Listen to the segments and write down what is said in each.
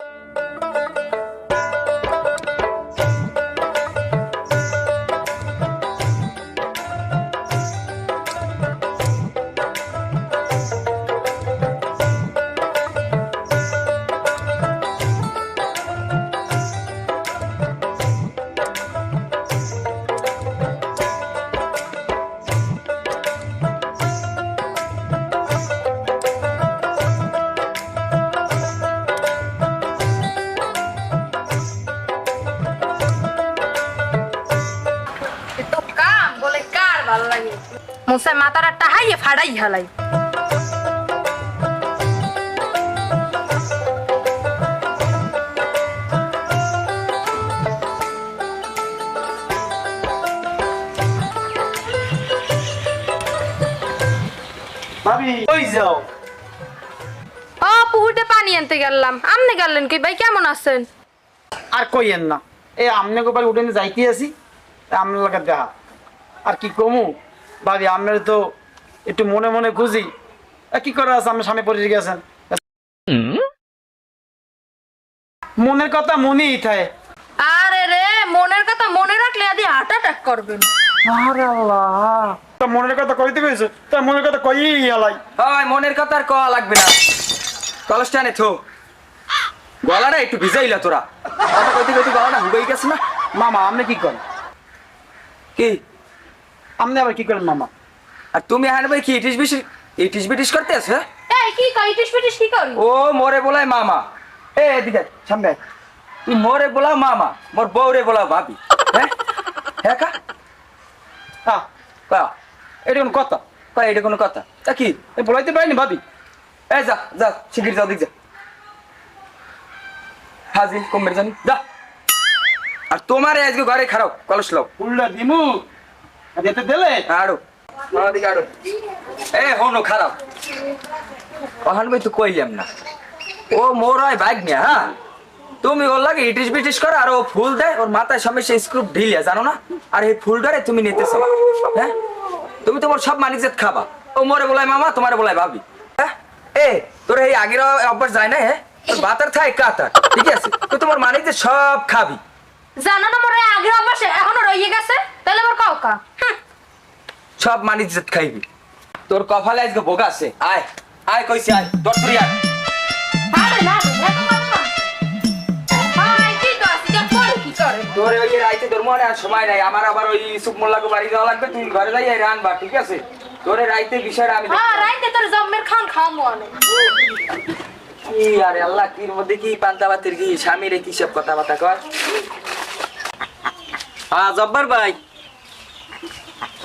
তো ভালো লাগে। মাথাটা টাহাইয়ে ফাড়াই হালাই কই যাও? ও পুকুরতে পানি আনতে গেলাম। আপনি গেলেন কি ভাই কেমন আছেন? আর কইয়েন না। এ আমনে গোপাল উঠে যাইতে আসি আপনার লাগে দেখা। আর কি কমু? ভাবি আপনার তো একটু মনে মনে খুঁজি। কি করে আছে? আপনার সামনে পড়ে গেছেন। মনের কথা মনেই থাকে আরে রে মনের কথা মনে রাখলে আদি হার্ট অ্যাটাক করবেন। আরে আল্লাহ। তা মনের কথা কইতে কইছো? তা মনের কথা কইই আলাই হয় মনের কথা আর কওয়া লাগবে না। কলসটা নে থো। গলাটা একটু ভিজাইলা তোরা। কথা কইতে কইতে গলাটা হুগাই গেছে না। মামা আপনি কি করেন কি? আপনি আবার কি করেন মামা? আর তুমি ভাই কি ইটিস বিটিস ইটিস বিটিস করতে আছে হ্যাঁ? এই কি কই টিস পিটিস কি করি? ও মোরে বলাই মামা। এ এদিকে সামনে। তুই মোরে বলা মামা মোর বউরে বলা ভাবি। হ্যাঁ? হ্যাঁ কা? হ্যাঁ কা এটা কোন কথা? কা এটা কোনো কথা? তা কি এ বলাইতে পারিনি ভাবি? এ যা যা শিগগির যাও দিক যা। হাজি কমের জানি যা। আর তোমার আজকে ঘরে খারাপ কলস লোক উল্লা দিমু। যেতে দিলে? আড়ো। এ, হনো, খারাপ। ওখান ভাই, তো কইলাম না। ও মোর হয় বাইক নিয়ে হ্যাঁ? তুমি ওর লাগে ইটিস বিটিস করো, আর ও ফুল দেয়, ওর মাথায় সামনে স্ক্রুপ ঢিলিয়া, জানো না? আর এই ফুলটারে তুমি নিতেছ। হ্যাঁ? তুমি তোমার সব মানিজেত খাবা। ও মোরে বলায় মামা, তোমারে বলায় ভাবি। হ্যাঁ? এ, তোর এই আগের অভ্যাস যায় না হ্যাঁ? তোর বাতার থাই কাতার ঠিক আছে? তো তোমার মানিজেত সব খাবি। জানো না মোর আগে অবশ্য এখনও রইয়ে গেছে? তাহলে আমার কাউকা সব মানিজেত খাইবি। তোর কপালে আজকে ভোগ আছে। আয় আয় কইছি আয়। তোর তুই আয়। আরে না কি তো আসি যা পড়ে কি করে? তোর ওই রাইতে তোর মনে আর সময় নাই। আমার আবার ওই ইসুক মোল্লাকে বাড়ি যাওয়া লাগবে তুই ঘরে যাই এই রানবা ঠিক আছে? তোর রাইতে বিষয়টা আমি হ্যাঁ রাইতে তোর জম্মের খান খামো অনেক কি আরে আল্লাহ কির মধ্যে কি পান্তা বাতির কি স্বামীর কি সব কথা বার্তা কর? হ্যাঁ জব্বার ভাই।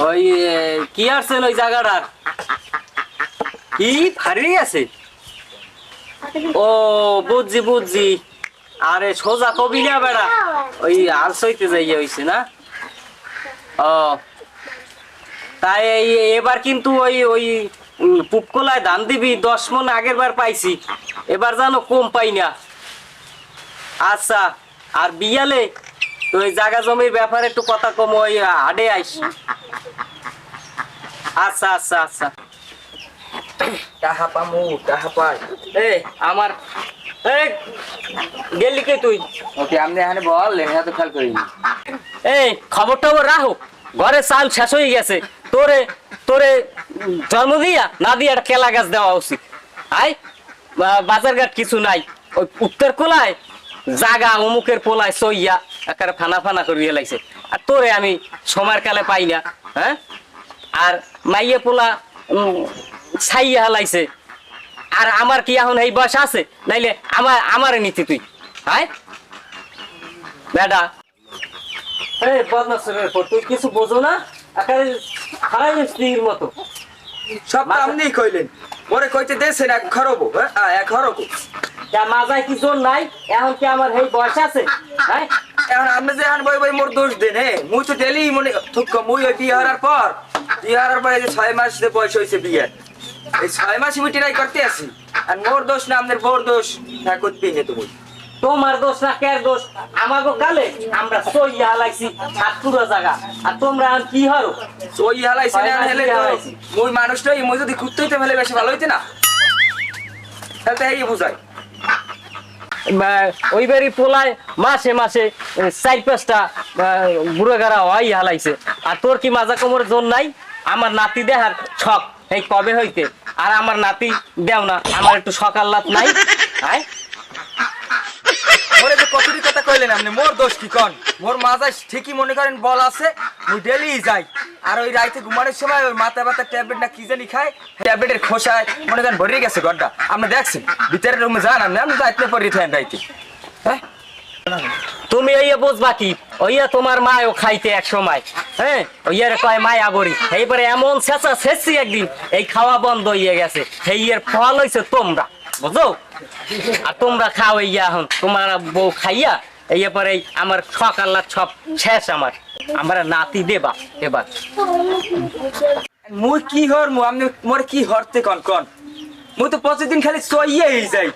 ওই কি আসছেন ওই জায়গাটার কি ভারী আছে? ও, বুঝছি বুঝছি। আরে, সোজা কবি না বেড়া। ওই আর সইতে যাইয়া হইছে না? ও। তাই এই, এবার কিন্তু ওই ওই পুপকলায় ধান দিবি, দশ মন আগের বার পাইছি। এবার জানো কম পাই না। আচ্ছা আর বিয়ালে তো ওই জায়গা জমির ব্যাপারে একটু কথা কম ওই হাডে আইস। আচ্ছা আচ্ছা আচ্ছা। টাহা পামু টাহা পাই। এ আমার এই গেলি কে তুই? ওকে আপনি এখানে বল লেখা তো খেয়াল করিনি। এই খবর টবর রাখো ঘরে চাল শেষ হয়ে গেছে। তোরে তোরে জন্ম দিয়া না দিয়া একটা কেলা গাছ দেওয়া উচিত। আই বাজার ঘাট কিছু নাই। ওই উত্তর কোলায় জাগা অমুকের পোলায় সইয়া একেবারে ফানা ফানা করিয়ে লাগছে। আর তোরে আমি সময়ের কালে পাই না হ্যাঁ? আর মাইয়ে পোলা ছাইয়া হালাইছে আর আমার কি এখন এই বয়স আছে? নাইলে আমার আমারে নিতি তুই হ্যাঁ? বেডা এই বদমাসের পর তুই কিছু বোঝো না? একেবারে হারাই স্ত্রীর মতো। সব তো আপনিই কইলেন। ওরে কইতে এক খরবো হ্যাঁ? এক খরবো। যা মাজায় কি জোর নাই এখন কি আমার এই বয়স আছে? হ্যাঁ? এখন যে এখন বই বই মোর দোষ দেন হ্যাঁ মুই তো ডেলি মনে থুক মুই ওই বিয়ে হারার পর বিয়ে হারার পর যে ছয় মাস যে বয়স হয়েছে বিয়ের এই ছয় মাস আমি ট্রাই করতে আছি। আর মোর দোষ না দোষ না করতেই নে তুমি। তোমার দোষ না কের দোষ? আমাকে কালে আমরা সইয়া হালাইছি সাত পুরো জায়গা। আর তোমরা কি হারো? ওই হালাইছে না হেলে তো। মুই মানুষটাই মুই যদি কুত্তইতে ফেলে বেশি ভালো হইতে না। তাহলে এই বুঝাই ওই বাড়ি পোলায় মাসে মাসে চার পাঁচটা বুড়ো গাড়া হয় হালাইছে। আর তোর কি মাজা কোমর জোর নাই? আমার নাতি দেহার ছক এই কবে হইতে? আর আমার নাতি দেও না, আমার একটু সকাল নাই? আয়। মোরে যে কতটি কথা কইলেন আপনি, মোর দোষ কি কন? মোর মাথায় ঠিকই মনে করেন বল আছে, মুই ডেলি যাই। আর ওই রাইতে ঘুমানোর সময় ওই মাথা ব্যথা ট্যাবলেট না কি জানি খায় ট্যাবলেটের খোসায় মনে করেন ভরে গেছে ঘরটা। আপনি দেখছেন, ভিতরের রুমে যান, আপনি আপনি যাইতে থাকেন রাইতে। হ্যাঁ? তুমি ইয়ে বুঝবা কি? ওইয়া তোমার মায়ও খাইতে এক সময়। হ্যাঁ? ওইয়ার কয় মায়া বড়ি। এইবারে এমন ছেঁচা ছেঁচি একদিন, এই খাওয়া বন্ধ হয়ে গেছে। সেই এর ফল হইছে তোমরা। বুঝো আর তোমরা খাও ইয়া এখন। তোমার বউ খাইয়া এই এবারে আমার সকাল সব শেষ আমার। আমার নাতি দেবা এবার। মুই কি হর মু আপনি মোর কি হরতে কন কন? মুই তো প্রতিদিন খালি সইয়েই যাই।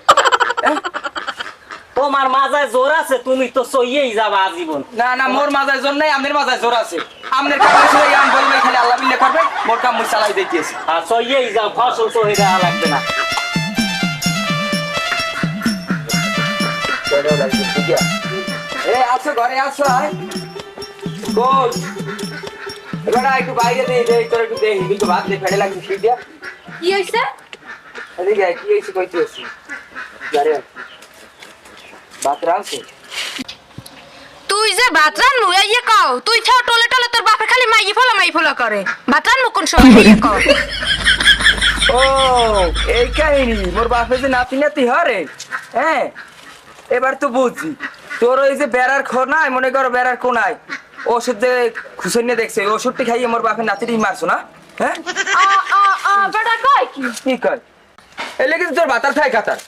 তোমার মাজায় জোর আছে তুমি তো সইয়েই যাবা আজীবন। না না মোর মাথায় জোর নাই আপনার মাথায় জোর আছে। আপনার কাম আছে আম বলবে খালি আল্লাহ বিল্লাহ করবে মোর কাম মুই চালাই দিতেছি আর সইয়েই যাও ফসল সহি দেওয়া লাগবে না। এ আছো ঘরে আছো আয়। কোচ এবার একটু বাইরে দে দে তোর একটু দে হিবি তো ভাত দে ফেড়ে লাগছে ফিট দিয়া কি হয়েছে? এদিকে কি হয়েছে কইতে আছি ঘরে ভাত রাঁধছে? তুই যে ভাত রান্নু ইয়ে কও তুই ছাও টলে টলে তোর বাপে খালি মাইয়ে ফলা মাই ফলা করে। ভাত রান্নু কোন সময় কও। ও এই কাহিনী মোর বাপে যে নাতি নাতি হরে হ্যাঁ? এবার তো বুঝছি তোর ওই যে বেড়ার খোনায় মনে করো বেড়ার কোনায়। ওষুধ যে খুশনে দেখছে ওই ওষুধটি খাইয়ে মোর বাপের নাতিটি মারছো না? হ্যাঁ? বেটা কয় কি? কি কয়? এই লেগে তোর বাতার থাই কাতার।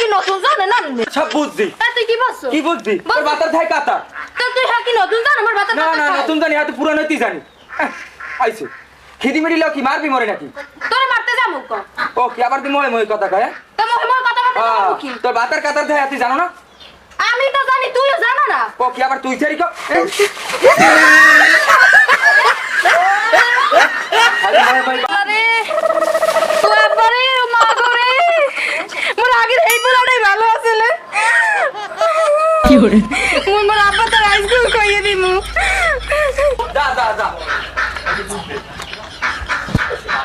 কি নতুন জানে না নে? সব বুঝছি। তা তুই কি বলছো? কি বুঝছি? তোর বল। বাতার থাই কাতার। তো তুই হ্যাঁ কি নতুন জান? আমার না না নতুন জানি পুরানো জানি। কি মারবি মরে নাকি? তোরে মারতে যাব ক? ও কি আবার তুই ময় ময় কথা কয় তোর বাতার কাতার থাই তুই জানো না? আমি তো জানি তুইও জানো না? ও কি আবার তুই করে মোর আব্বা তো আইসক্রিম খাইয়ে দিমু। যা যা যা।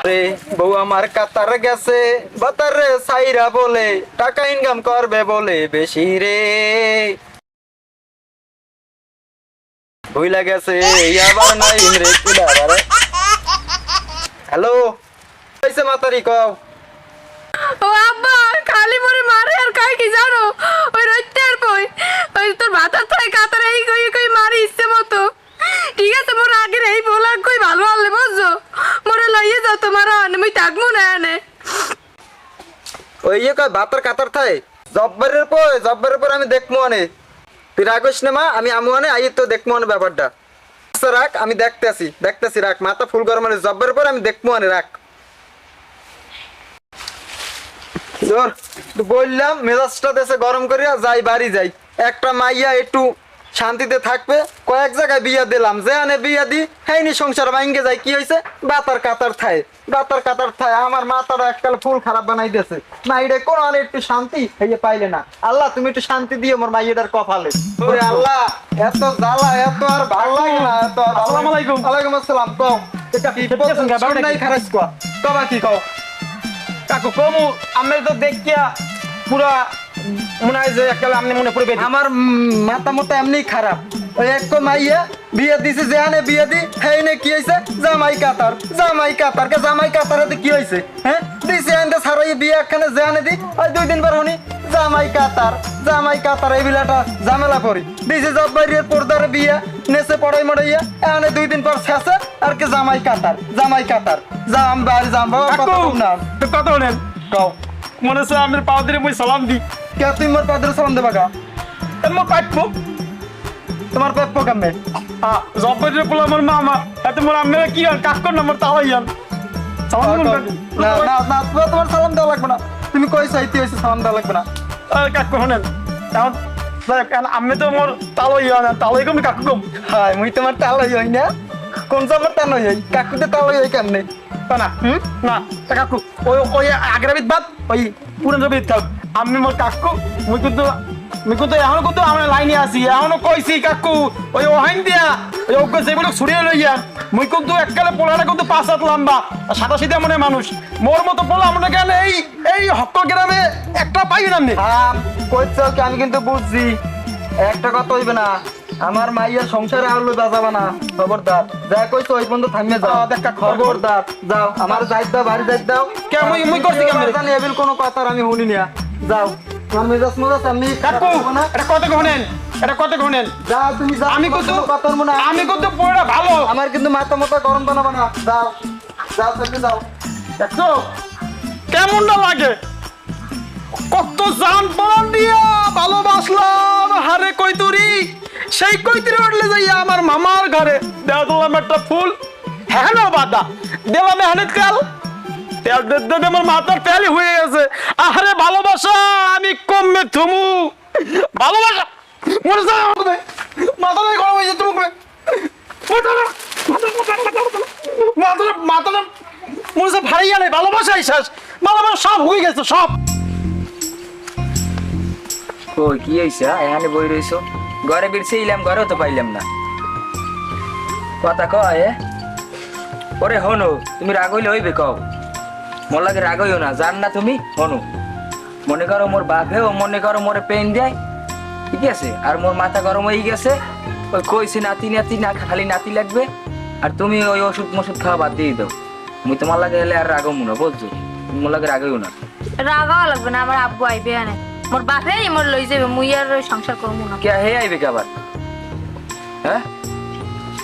রে বউ আমার কাতার গেছে, বাতার সাইরা বলে, টাকা ইনকাম করবে বলে বেশি রে। ভুইলা গেছে, আবার নাই রে কিলা আবার হ্যালো, কইছে মাতারি কও। ও আব্বা, খালি মোরে মারে আর কাই কি জানো? ওই রইতে আর কই। ওই তোর ভাতার থাকে কাতার এই কই কই মারি ইচ্ছে মতো। ঠিক আছে, মোর আগের এই কই ভালো বুঝছ? মোরে লইয়ে যাও তোমার আনে না এনে। ওই ইয়ে কয় বাতার কাতার থাই? পর পর আমি আনে। আমি আমু আনে আই তো আনে ব্যাপারটা। আচ্ছা রাখ আমি দেখতেছি দেখতেছি রাখ মাথা ফুল গরম মানে জব্বারের পর আমি দেখব আনে রাখ বললাম, মেজাজটা দেশে গরম করিয়া যাই, বাড়ি যাই। একটা মাইয়া একটু শান্তিতে থাকবে কয়েক জায়গায় বিয়া দিলাম যে আনে বিয়া দি হেইনি সংসার ভাঙ্গে যায় কি হয়েছে বাতার কাতার থায় বাতার কাতার থায় আমার মাথাটা এককাল ফুল খারাপ বানাই দিয়েছে মাইরে কোন আনে একটু শান্তি হইয়ে পাইলে না। আল্লাহ তুমি একটু শান্তি দিও আমার মাইয়েটার কপালে। ওরে আল্লাহ এত জ্বালা এত আর ভালো লাগে না এত আসসালামু আলাইকুম। ওয়ালাইকুম আসসালাম কও। কি কেমন গা, ব্যাপারটা নাই খারাপ কও। কবা কি কও? কাকু কমু আমি তো দেখিয়া পুরা মনে হয় যে একালে আপনি মনে পড়বে আমার মাথা মোটা এমনি খারাপ। ওই এক মাইয়া বিয়ে দিছে যেখানে বিয়ে দি হেই নে কি হয়েছে জামাই কাতার জামাই কাতার কে জামাই কাতারে কি হয়েছে হ্যাঁ? দিছে আনতে সারাই বিয়ে একখানে যেখানে দি ওই দুই দিন পর শুনি জামাই কাতার জামাই কাতার এই বিলাটা ঝামেলা করি। দিছে জব্বাইয়ের পর্দার বিয়ে নেছে পড়াই মড়াইয়া এখানে দুই দিন পর শেষে আর কি জামাই কাতার জামাই কাতার। যাম বাড়ি যাম বাবা কথা কাকু! কম না তো কত হলেন? কও। মনে হচ্ছে আমি পাও দিলে মুই সালাম দি কে তুই মোর পাদের সালাম দেবা গা? এমন পাইপ তোমার পেপ কামে জব্বরের পোলা আমার মামা এত মোর আমি কি আর কাক কর নম্বর তাও ইয়ান সালাম না না না তোমার সালাম দেওয়া লাগবে না। তুমি কইছো আইতে হইছে সালাম দেওয়া লাগবে না। কাক হনেন এখন আমি তো মোর তালো ইয়া না তালো কম কাকু কম? হাই মুই তোমার তালাই হই না। কোন সময় টান হই কাকুতে তালাই হই কেমনে? না হুম? না কাকু ওই ওই আগের বিদ বাদ ওই পুরনো আমি কাকু মুই মুই লাইনে আছি, এখনও কইছি কাকু, ওই ওহাইন দিয়া, ওই ওকে যেগুলো ছুড়িয়ে লইয়া, মুই কিন্তু এককালে পোলাটা কিন্তু পাঁচ হাত লম্বা সাদা সিধা মনে মানুষ। মোর মতো পোলা আমরা কেন এই এই হক্ক গ্রামে একটা পাই না কইছ আমি কিন্তু বুঝছি, একটা কথা হইবে না। আমার মাইয়ের সংসারে আলো বাজাবা না। খবরদার। যা কইছো ওই পর্যন্ত থামিয়ে যাও। দেখা খবরদার। যাও। আমার যাইতে দাও বাড়ি যাইতে দাও। কে, মুই- মুই করছি কেমনে? জানি এবিল কোনো কথা আমি শুনি না যাও। আমি কাকু এটা কত ঘনেন এটা কত ঘনেন যাও তুমি যাও আমি তোমার কিন্তু পুরোটা ভালো। আমার কিন্তু মাথা মাথা গরম বানাবো না। যাও। যাও চলে যাও। দেখছ? কেমন না লাগে? কত জান পরান দিয়া ভালোবাসলাম হারে কইতুরি সেই কইতুরি উঠলে যাইয়া আমার মামার ঘরে দেওয়া দিলাম একটা ফুল। হ্যাঁ বাদা, দিলাম দিতে দিতে আমার মাথার তেল হয়ে গেছে। আরে ভালোবাসা, আমি কমবে থুমু। ভালোবাসা মনে যায় আমাকে মাথাটা গরম হয়ে যেত সব গেছে, সব। কি? এখানে বই রইছো? ঘরে বিরছে ইলাম ঘরেও তো পাইলাম না। কথা কয় ওরে হনু, তুমি রাগ হইলে হইবে কও। মোর লাগে রাগ হইও না, জান না তুমি, হনু। মনে করো মোর বাপেও মনে করো মোরে পেন দেয়। ঠিক আছে, আর মোর মাথা গরম হয়ে গেছে। ওই কইছে, নাতি নাতি, না, খালি নাতি লাগবে। আর তুমি ওই ওষুধ মষুধ খাওয়া বাদ দিয়ে দাও। মুই তোমার লাগে এলে আর রাগও না বলছো তুমি মোর লাগে রাগইও না। রাগাও লাগবে না, আমার আব্বু আইবে আনে মোর বাপে মোর লই যাবে মুই আর সংসার করব না। কে হে আইবে আবার? হ্যাঁ?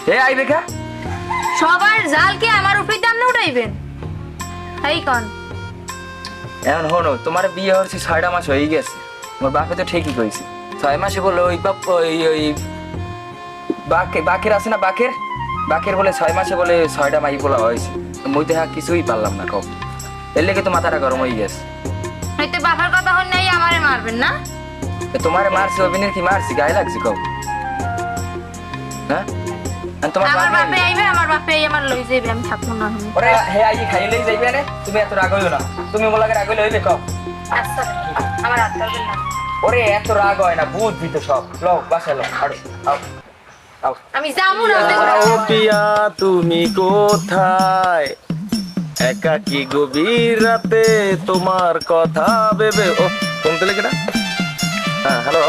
হে আইবে কে? সবার জাল কি আমার উপরে দাম না উঠাইবেন কন। এখন হনো তোমার বিয়ে হচ্ছে ছয়টা মাস হয়ে গেছে। তোমার বাপে তো ঠিকই কইছে। ছয় মাসে বলে ওই বাপ ওই ওই বাকে বাকের আছে না বাকের? বাকের বলে ছয় মাসে বলে ছয়টা মাই বলা হয়েছে। মুই দেখা কিছুই পারলাম না কও। এর লেগে তো মাথাটা গরম হয়ে গেছে। মারবেন না? তোমারে মারছি অভিনের কি মারছি? গায়ে লাগছে কও। হ্যাঁ? আমার বাপে আইবে আমার বাপে আমার লই যাবে আমি থাকব না। ওরে হে আই খাইলেই যাইবে না তুমি এত রাগ হইও না। তুমি মোলাকে রাগ হইলে হইবে কও। আচ্ছা আমার হাত ধরবেন না। ওরে এত রাগ হয় না বুঝবি তো সব। লও বাসায় লও আরও আও আও। আমি যাব না ও পিয়া তুমি কোথায়? একাকি গভীর রাতে তোমার কথা ভেবে ও, ফোন দিলে কেনা হ্যাঁ হ্যালো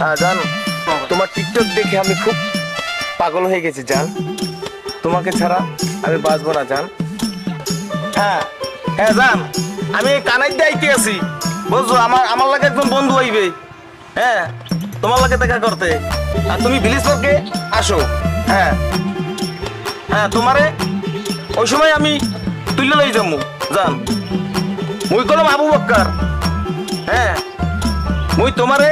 হ্যাঁ জান, তোমার টিকটক দেখে আমি খুব পাগল হয়ে গেছি, জান। তোমাকে ছাড়া আমি বাঁচবো না, জান। হ্যাঁ হ্যাঁ জান, আমি কানাই দাইতে আছি। বুঝছ? আমার আমার লাগে একজন বন্ধু হইবে। হ্যাঁ তোমার লাগে দেখা করতে। আর তুমি ভিলেজ পার্কে আসো। হ্যাঁ। হ্যাঁ তোমারে ওই সময় আমি তুলে লই যাব জান মুই কলম আবু বক্কার হ্যাঁ মুই তোমারে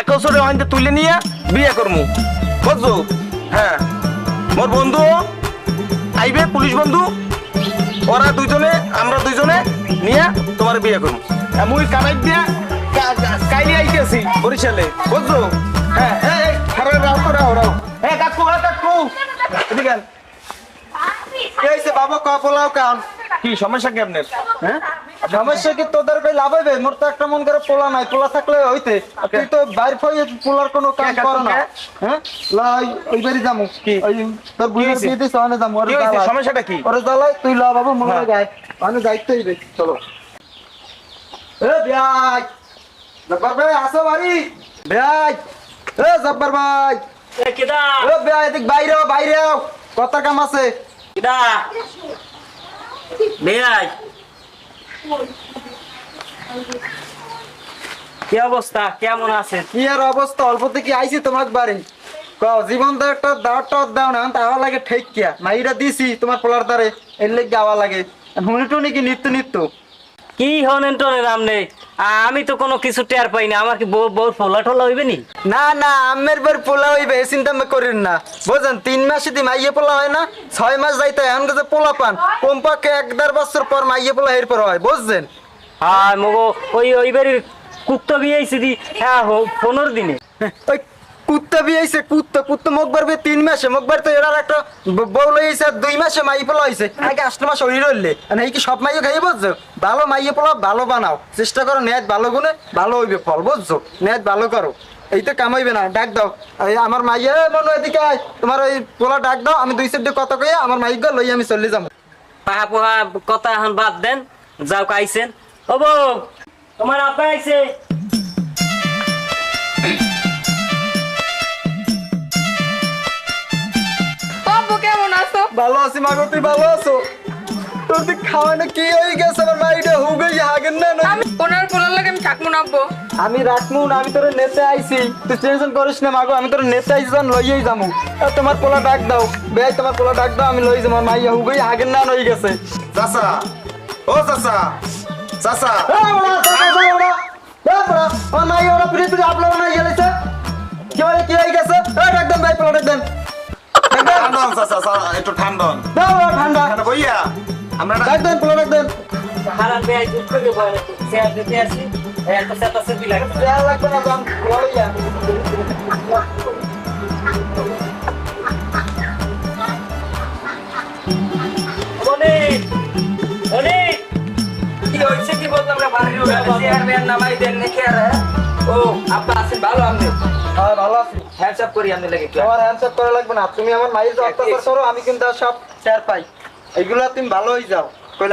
এক বছরে ওখানতে তুলে নিয়ে বিয়ে করমু। বুঝছ? হ্যাঁ মোর বন্ধু আইবে পুলিশ বন্ধু। ওরা দুইজনে আমরা দুইজনে নিয়ে তোমার বিয়ে করব মুই কামাই দিয়া কাইলি আইতেছি বরিশালে বুঝছ? হ্যাঁ হ্যাঁ রাও তো রাও রাও হ্যাঁ কাকু কাকু। এদিকে। কি বাবা ক পোলাও কান কি সমস্যা কি আপনার হ্যাঁ? সমস্যা কি তোদের কই লাভ হইবে? মোর তো একটা মন করে পোলা নাই পোলা থাকলে হইতে। তুই তো বাইর ফই পোলার কোনো কাজ কর না। হ্যাঁ? লা ওই- ওই বাড়ি যামু। কি? ওই তোর বুইয়ের হইছে? বিয়ে দিছ ওখানে যামু। ওরে কি সমস্যাটা কি? ওরে তুই লা বাবু মনে হ্যাঁ। গায় যাইতে হইবে চলো। এ ভাই! জব্বার ভাই আসো বাড়ি। ভাই! এ জব্বার ভাই! কেদা? এ ভাই এদিক বাইরে বাইরে। কথা কাম আছে? কেদা? বেয়াই কি অবস্থা? কেমন আছে কি আর অবস্থা? অল্পতে কি আইছি তোমার বাড়ি? কও, জীবন তো একটা দাওয়ার টাওয়ার দাও না তাওয়া লাগে ঠেক কিয়া মাইরা দিছি তোমার পোলার দ্বারে, এর লেগে আওয়া লাগে। হুনি টুনি কি নিত্য নিত্য? কি হনেন টনের আমনে আমি তো কোনো কিছু টের পাই না। আমার কি বউ বউ ফোলা টোলা হইবে নি? না না আমের বার পোলা হইবে এ চিন্তা আমি করেন না। বুঝেন তিন মাসে দি মাইয়ে পোলা হয় না ছয় মাস যাইতে এখন কাছে পোলা পান কমপক্ষে এক দেড় বছর পর মাইয়ে পোলা এরপর হয় বুঝছেন হ্যাঁ মগো ওই ওই বাড়ির কুত্ত বিয়েছি দি হ্যাঁ পনেরো দিনে। ওই কুত্তা বিয়েছে কুত্তা কুত্তা মুখবার বিয়ে তিন মাসে মুখবার তো এরার একটা বউ লইছে দুই মাসে মাই পোলা হয়েছে আগে আষ্ট মাস হই রইলে। এই কি সব মাইও খাই বুঝছ ভালো মাইয়ে পোলা ভালো বানাও। চেষ্টা করো নেট ভালো গুনে ভালো হইবে ফল, বুঝছ? নেট ভালো করো। এই তো কামাইবে না, ডাক দাও। আমার মাইয়ে মনে এদিকে আয়। তোমার ওই পোলা ডাক দাও, আমি দুই সাইডে কত কইয়া আমার মাইক লই আমি চলে যাব। পাহা পোহা, কথা এখন বাদ দেন, যাও আইছেন ও বউ, তোমার আব্বা আইছে। ভালো আছি মাগো তুই ভালো আছো? তোর তুই খাওয়ানো কি হয়ে গেছে? আমার মাইটা হুগে হাগেন না না আমি ওনার পোলার লাগে আমি থাকব না আব্বু আমি রাখমু না আমি তোর নেতে আইছি। তুই টেনশন করিস না মাগো আমি তোর নেতে আইছি যখন লইয়েই যামু। আর তোমার পোলা ডাক দাও। বেয়াই তোমার পোলা ডাক দাও আমি লই যাব আমার মাইয়া হুগই হাগেন না হয়ে গেছে। চাচা ও চাচা চাচা। এই ওরা, চাচা, ওরা। যাও ওরা। আমার মাইয়া ওরা পিড়ে পিড়ে আপলা বানাই গেলেছে কি বলে কি হয়ে গেছে? এই ডাক দেন ভাই পোলা ডাক দেন। ঠান্ডন চাচা একটু ঠান্ডন দাও ঠান্ডা। এখানে বইয়া আমরা ডাক দেন পোলা ডাক দেন। খারাপ বেয়াই দুধ করে ভয় চেয়ার দিতে আসি একটা সেটা সেটি লাগে দেয়া লাগবে না দাম লইয়া নাকি আর হ্যাঁ? ও আপা আছেন ভালো আপনি? হ্যাঁ ভালো আছি। হ্যান্ডস আপ করি আপনি লাগে তোমার হ্যান্ডশেক করা লাগবে না। তুমি আমার মাইয়ের যে অত্যাচার করো আমি কিন্তু সব শেয়ার পাই। এইগুলো তুমি ভালো হয়ে যাও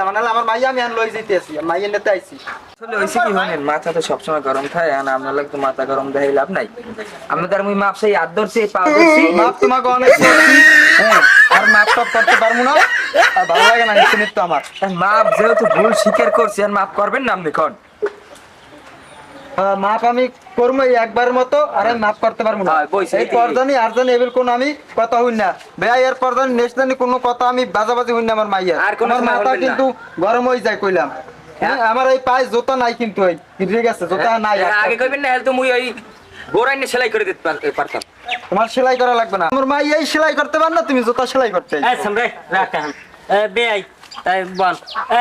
মানে আমার মাইয়া আমি আন লই যেতে আছি মাইয়ের আইছি। আসলে হয়েছে কি হলেন মাথা তো সবসময় গরম থাকে আর আপনার লাগে মাথা গরম দেখাই লাভ নাই। আমি তার মুই মাপ সেই হাত ধরছি পা ধরছি মাপ তোমাকে অনেক হ্যাঁ আর মাপ টাপ করতে পারব না। আর ভালো লাগে না আমার। মাপ যেহেতু ভুল স্বীকার করছি আর মাপ করবেন না আপনি কোন? মাপ আমি করব এই একবারের মতো আর আমি মাপ করতে পারব না। হ্যাঁ, এই পরজানি আর জানি এবার কোন আমি কথা হই না। ভাইয়া এর পরজানি নেক্সট জানি কোনো কথা আমি বাজাবাজি হই না আমার মাইয়া আমার মাথা কিন্তু গরম হয়ে যায় কইলাম। হ্যাঁ? আমার এই পায়ে জোতা নাই কিন্তু এই ঠিক আছে জোতা নাই আগে কইবেন না হলে তো মুই ওই গোড়াইনে সেলাই করে দিতে পারতাম। তোমার সেলাই করা লাগবে না। আমার মাই এই সেলাই করতে পার না তুমি জুতা সেলাই করতে এই সামরে রাখ এখন। এ বেয়াই এই বল।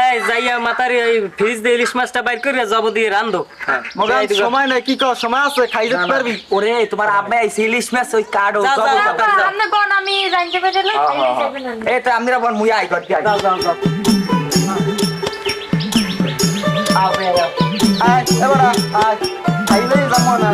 এই যাইয়া মাতারি এই ফ্রিজ দিয়ে ইলিশ মাছটা বাইর করে জব দিয়ে রান্ধো। মগান সময় নাই কি কর সময় আছে খাই যেতে পারবি? ওরে তোমার আব্বা এই ইলিশ মাছ ওই কার্ড যাও, যাও, যাও, যাও। কোন আমি জানতে পারলে এই তো আমরা বল মুই আই করতে আই যাও যাও যাও। আয় এবার আয়। খাইলেই যাব না।